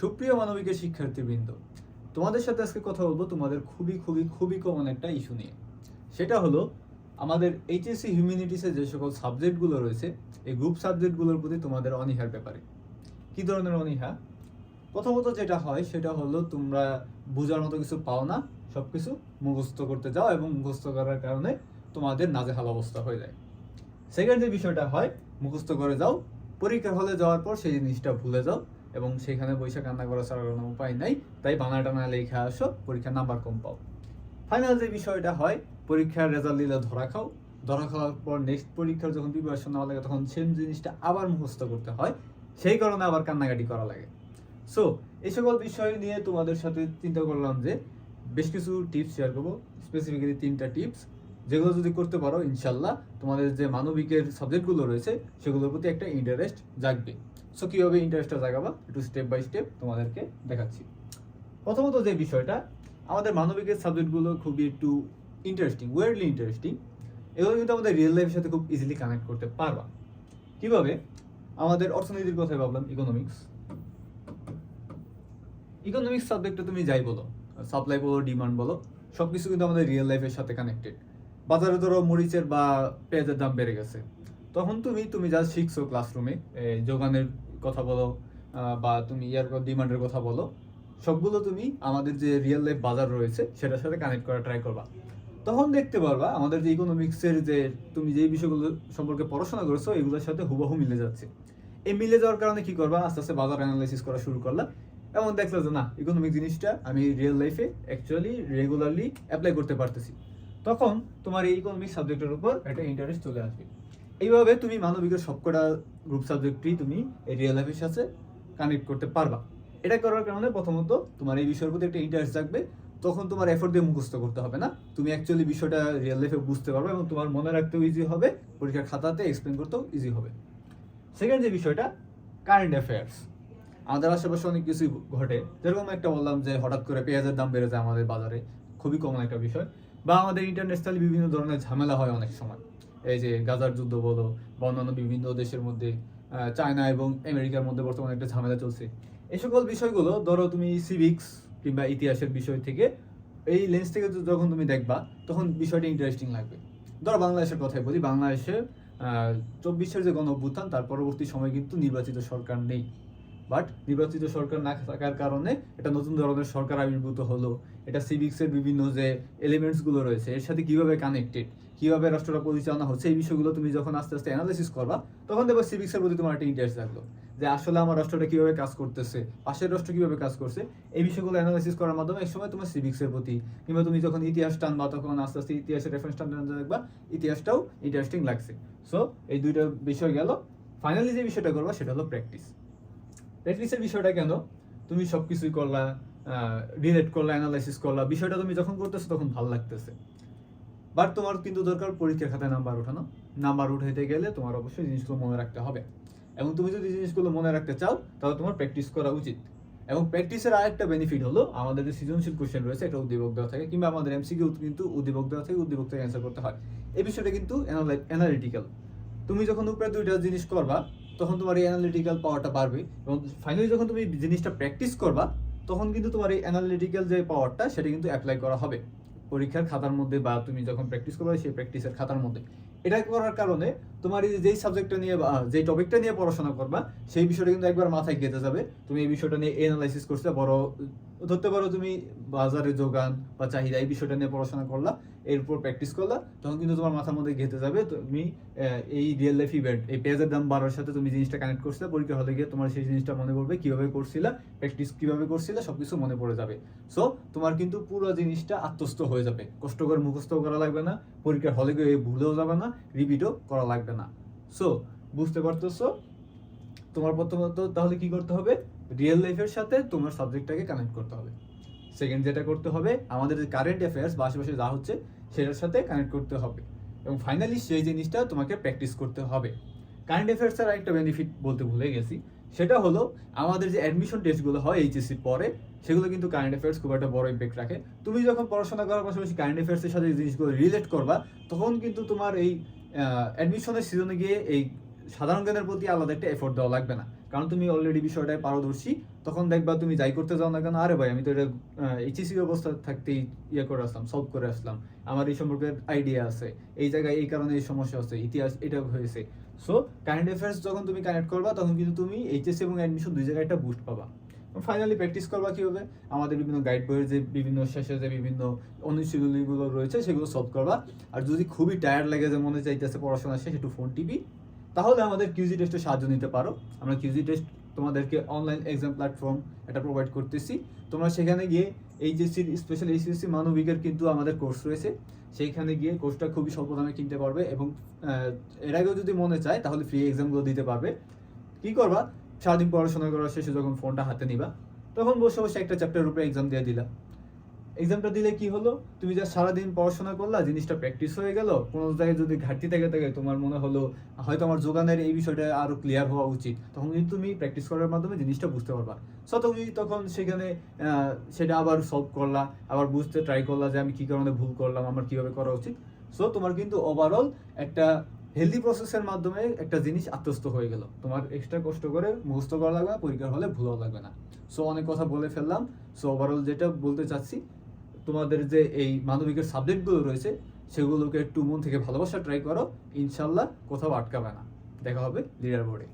সুপ্রিয় মানবিকের শিক্ষার্থীবৃন্দ, তোমাদের সাথে আজকে কথা বলব তোমাদের খুবই খুবই খুবই কমন একটা ইস্যু নিয়ে। সেটা হলো, আমাদের এইচএসসি হিউম্যানিটিসে যে সকল সাবজেক্টগুলো রয়েছে, এই গ্রুপ সাবজেক্টগুলোর প্রতি তোমাদের অনীহার ব্যাপারে। কি ধরনের অনীহা? প্রথমত যেটা হয়, সেটা হলো তোমরা বোঝার মতো কিছু পাও না সব কিছু মুখস্থ করতে যাও এবং মুখস্থ করার কারণে তোমাদের নাজেহাল অবস্থা হয়ে যায়। সেকেন্ড যে বিষয়টা হয়, মুখস্থ করে যাও, পরীক্ষার হলে যাওয়ার পর সেই জিনিসটা ভুলে যাও এবং সেখানে বৈশাখ কান্না করা ছাড়া কোনো উপায় নাই। তাই বাংলা টানা লেখা আসো, পরীক্ষার নাম্বার কম পাও। ফাইনাল যে বিষয়টা হয়, পরীক্ষার রেজাল্ট দিলে ধরা খাও। ধরা খাওয়ার পর নেক্সট পরীক্ষার যখন প্রিপারেশন নেওয়া লাগে, তখন সেম জিনিসটা আবার মুখস্থ করতে হয়। সেই কারণে আবার কান্নাকাটি করা লাগে। সো এই সকল বিষয় নিয়ে তোমাদের সাথে চিন্তা করলাম যে, বেশ কিছু টিপস শেয়ার করব। স্পেসিফিক্যালি তিনটা টিপস যেগুলো যদি করতে পারো, ইনশাল্লাহ তোমাদের যে মানবিকের সাবজেক্টগুলো রয়েছে, সেগুলোর প্রতি একটা ইন্টারেস্ট জাগবে। সো কীভাবে ইন্টারেস্টটা জাগাবা? একটু স্টেপ বাই স্টেপ তোমাদেরকে দেখাচ্ছি। প্রথমত যে বিষয়টা, আমাদের মানবিকের সাবজেক্টগুলো খুবই একটু ইন্টারেস্টিং ওয়ার্ডলি ইন্টারেস্টিং এগুলো কিন্তু আমাদের রিয়েল লাইফের সাথে খুব ইজিলি কানেক্ট করতে পারবা। কীভাবে? আমাদের অর্থনীতির কথাই ভাবলাম ইকোনমিক্স ইকোনমিক্স সাবজেক্টে তুমি যাই বলো সাপ্লাই বলো ডিমান্ড বলো সব কিছু কিন্তু আমাদের রিয়েল লাইফের সাথে কানেক্টেড বাজারে ধরো মরিচের বা পেঁয়াজের দাম বেড়ে গেছে। তখন তুমি তুমি যা শিখছো ক্লাসরুমে যোগানের কথা বলো বা তুমি ইয়ার ডিমান্ডের কথা বলো, সবগুলো তুমি আমাদের যে রিয়েল লাইফ বাজার রয়েছে, সেটার সাথে কানেক্ট করা ট্রাই করবা। তখন দেখতে পারবা আমাদের যে ইকোনমিক্সের যে, তুমি যে বিষয়গুলো সম্পর্কে পড়াশোনা করেছ, এগুলোর সাথে হুবাহু মিলে যাচ্ছে। এই মিলে যাওয়ার কারণে কি করবা? আস্তে আস্তে বাজার অ্যানালাইসিস করা শুরু করলা এবং দেখল যে না ইকোনমিক জিনিসটা আমি রিয়েল লাইফে অ্যাকচুয়ালি রেগুলারলি অ্যাপ্লাই করতে পারতেছি। তখন তোমার এই ইকোনমিক সাবজেক্টের উপর একটা ইন্টারেস্ট চলে আসবে। এইভাবে তুমি মানবিকের সবকটা গ্রুপ সাবজেক্টই তুমি এই রিয়েল লাইফের সাথে কানেক্ট করতে পারবা। এটা করার কারণে প্রথমত তোমার এই বিষয়ের প্রতি একটা ইন্টারেস্ট থাকবে, তখন তোমার এফোর্ট দিয়ে মুখস্থ করতে হবে না। তুমি অ্যাকচুয়ালি বিষয়টা রিয়েল লাইফে বুঝতে পারবে এবং তোমার মনে রাখতেও ইজি হবে, পরীক্ষার খাতাতে এক্সপ্লেন করতেও ইজি হবে। সেকেন্ড যে বিষয়টা কারেন্ট অ্যাফেয়ার্স আমাদের আশেপাশে অনেক কিছু ঘটে। যেরকম একটা বললাম যে হঠাৎ করে পেঁয়াজের দাম বেড়ে যায় আমাদের বাজারে, খুবই কমন একটা বিষয়। বা আমাদের ইন্টারন্যাশনালি বিভিন্ন ধরনের ঝামেলা হয় অনেক সময়। এই যে গাজার যুদ্ধ বলো বা অন্যান্য বিভিন্ন দেশের মধ্যে চায়না এবং আমেরিকার মধ্যে বর্তমানে একটা ঝামেলা চলছে। এই সকল বিষয়গুলো ধরো তুমি সিভিক্স কিংবা ইতিহাসের বিষয় থেকে, এই লেন্স থেকে যখন তুমি দেখবা, তখন বিষয়টা ইন্টারেস্টিং লাগবে। ধরো বাংলাদেশের কথাই বলি, বাংলাদেশে চব্বিশের যে গণ অভ্যুত্থান তার পরবর্তী সময় কিন্তু নির্বাচিত সরকার নেই। বাট নির্বাচিত সরকার না থাকার কারণে এটা নতুন ধরনের সরকার আবির্ভূত হলো। এটা সিভিক্সের বিভিন্ন যে এলিমেন্টসগুলো রয়েছে, এর সাথে কীভাবে কানেক্টেড কীভাবে রাষ্ট্রটা পরিচালনা হচ্ছে, এই বিষয়গুলো তুমি যখন আস্তে আস্তে অ্যানালাইসিস করবা, তখন দেখবে সিভিক্সের প্রতি তোমার একটা ইন্টারেস্ট থাকল যে আসলে আমার রাষ্ট্রটা কীভাবে কাজ করতেছে, পাশের রাষ্ট্র কীভাবে কাজ করছে, এই বিষয়গুলো অ্যানালাইসিস করার মাধ্যমে এক সময় তোমার সিভিক্সের প্রতি, কিংবা তুমি যখন ইতিহাস টানবা, তখন আস্তে আস্তে ইতিহাসের রেফারেন্স টান দেখবা, ইতিহাসটাও ইন্টারেস্টিং লাগছে। সো এই দুইটা বিষয় গেল। ফাইনালি যে বিষয়টা করবা, সেটা হলো প্র্যাকটিস প্র্যাকটিসের বিষয়টা কেন? তুমি সব কিছুই করলা রিলেট করলা অ্যানালাইসিস করলা, বিষয়টা তুমি যখন করতেছো তখন ভালো লাগতেছে। বাট তোমার কিন্তু দরকার পরীক্ষার খাতায় নাম্বার ওঠানো। নাম্বার উঠাইতে গেলে তোমার অবশ্যই জিনিসগুলো মনে রাখতে হবে। এবং তুমি যদি জিনিসগুলো মনে রাখতে চাও, তাহলে তোমার প্র্যাকটিস করা উচিত। এবং প্র্যাকটিসের আরেকটা বেনিফিট হলো, আমাদের যে সৃজনশীল কোশ্চেন রয়েছে, এটা উদ্দীপক দেওয়া থাকে, কিংবা আমাদের এমসিকিউ কিন্তু উদ্দীপক দেওয়া থাকে, উদ্দীপক থেকে অ্যান্সার করতে হয়। এই বিষয়টা কিন্তু অ্যানালিটিক্যাল তুমি যখন উপরে দুইটা জিনিস করবা তখন তোমার এই অ্যানালিটিক্যাল পাওয়ারটা বাড়বে এবং ফাইনালি যখন তুমি জিনিসটা প্র্যাকটিস করবা, তখন কিন্তু তোমার এই অ্যানালিটিক্যাল যে পাওয়ারটা সেটা কিন্তু অ্যাপ্লাই করা হবে। পরীক্ষার খাতার মধ্যে বা তুমি যখন প্র্যাকটিস করবে, সেই প্র্যাকটিসের খাতার মধ্যে। এটা করার কারণে তোমার এই যেই সাবজেক্টটা নিয়ে বা, যেই টপিকটা নিয়ে পড়াশোনা করবা, সেই বিষয়টা কিন্তু একবার মাথায় গেঁথে যাবে। তুমি এই বিষয়টা নিয়ে এনালাইসিস করছ, বড় ধরতে পারো তুমি বাজারে যোগান বা চাহিদা, এই বিষয়টা নিয়ে পড়াশোনা করলা এরপর প্র্যাকটিস করলা, তখন কিন্তু তোমার মাথার মধ্যে গেঁথে যাবে, তুমি এই রিয়েল লাইফ ইভেন্ট এই পেঁয়াজের দাম বাড়ার সাথে তুমি জিনিসটা কানেক্ট করছিলে পরীক্ষা হলে গিয়ে তোমার সেই জিনিসটা মনে পড়বে, কীভাবে করছিলা প্র্যাকটিস কীভাবে করছিলে, সবকিছু মনে পড়ে যাবে। সো তোমার কিন্তু পুরো জিনিসটা আত্মস্থ হয়ে যাবে। কষ্ট করে মুখস্থ করা লাগবে না, পরীক্ষার হলে গিয়ে ভুলেও যাবে না রিপিটও করা লাগবে না। সো বুঝতে পারতেছো? তোমার প্রথমত তাহলে কি করতে হবে? রিয়েল লাইফের সাথে তোমার সাবজেক্টটাকে কানেক্ট করতে হবে। সেকেন্ড যেটা করতে হবে, আমাদের যে কারেন্ট অ্যাফেয়ার্স বা আশেপাশে যা হচ্ছে, সেটার সাথে কানেক্ট করতে হবে। এবং ফাইনালি সেই জিনিসটা তোমাকে প্র্যাকটিস করতে হবে। কারেন্ট অ্যাফেয়ার্সের আরেকটা বেনিফিট বলতে ভুলে গেছি, সেটা হলো আমাদের যে অ্যাডমিশন টেস্টগুলো হয় এইচএসসি পরে, সেগুলো কিন্তু কারেন্ট অ্যাফেয়ার্স খুব একটা বড় ইম্প্যাক্ট রাখে। তুমি যখন পড়াশোনা করার পাশাপাশি কারেন্ট অ্যাফেয়ার্সের সাথে এই জিনিসগুলো রিলেট করবা, তখন কিন্তু তোমার এই অ্যাডমিশনের সিজনে গিয়ে এই সাধারণ জ্ঞানের প্রতি আলাদা একটা এফোর্ট দেওয়া লাগবে না। কারণ তুমি অলরেডি বিষয়টায় পারদর্শী, তখন দেখবা তুমি যাই করতে যাও না কেন, আরে ভাই, আমি তো এটা এইচএসসি অবস্থা থাকতেই ইয়ে করে আসলাম সলভ করে আসলাম। আমার এই সম্পর্কে আইডিয়া আছে, এই জায়গায় এই কারণে এই সমস্যা আছে ইতিহাস এটা হয়েছে। সো কারেন্ট অ্যাফেয়ার্স যখন তুমি কানেক্ট করবা, তখন কিন্তু তুমি এইচএসসি এবং অ্যাডমিশন দুই জায়গায় একটা বুস্ট পাবা। ফাইনালি প্র্যাকটিস করবা কি হবে আমাদের বিভিন্ন গাইড বইয়ের যে বিভিন্ন শেষে যে বিভিন্ন অনুশীলনীগুলো রয়েছে, সেগুলো সলভ করবা। আর যদি খুবই টায়ার্ড লাগে, যে মনে চাইতেছে পড়াশোনা শেষ, একটু ফোন টিভি তাহলে আমাদের কিউজি টেস্টে সাহায্য নিতে পারো। আমরা কিউজি টেস্ট তোমাদেরকে অনলাইন এক্সাম প্ল্যাটফর্ম এটা প্রোভাইড করতেছি। তোমরা সেখানে গিয়ে এইচএসসির স্পেশাল এইচএসসি মানবিকের কিন্তু আমাদের কোর্স রয়েছে। সেইখানে গিয়ে কোর্সটা খুবই স্বল্প দামে কিনতে পারবে এবং এর আগেও যদি মনে চায় তাহলে ফ্রি এক্সামগুলো দিতে পারবে। কি করবা? সারাদিন পড়াশোনা করার শেষে যখন ফোনটা হাতে নিবা, তখন বসে বসে একটা চ্যাপ্টার উপরে এক্সাম দিয়ে দিলা। এক্সামটা দিলে কি হলো? তুমি যা সারাদিন পড়াশোনা করলা, জিনিসটা প্র্যাকটিস হয়ে গেল। কোনো জায়গায় যদি ঘাটতি থেকে থাকে তোমার মনে হলো, হয়তো আমার যোগানের এই বিষয়টা আরও ক্লিয়ার হওয়া উচিত। তখন কিন্তু তুমি প্র্যাকটিস করার মাধ্যমে জিনিসটা বুঝতে পারবা। সো তুমি তখন সেখানে সেটা আবার সলভ করলা, আবার বুঝতে ট্রাই করলা যে আমি কি কারণে ভুল করলাম, আমার কীভাবে করা উচিত। সো তোমার কিন্তু ওভারঅল একটা হেলদি প্রসেসের মাধ্যমে একটা জিনিস আত্মস্থ হয়ে গেল। তোমার এক্সট্রা কষ্ট করে মুখস্থ করা লাগবে না, পরীক্ষার হলে ভুলও লাগবে না। সো অনেক কথা বলে ফেললাম। সো ওভারঅল যেটা বলতে চাচ্ছি তোমাদের যে এই মানবিকের সাবজেক্টগুলো রয়েছে, সেগুলোকে একটু মন থেকে ভালোবাসা ট্রাই করো। ইনশাল্লাহ কোথাও আটকাবে না। দেখা হবে লিডার বোর্ডে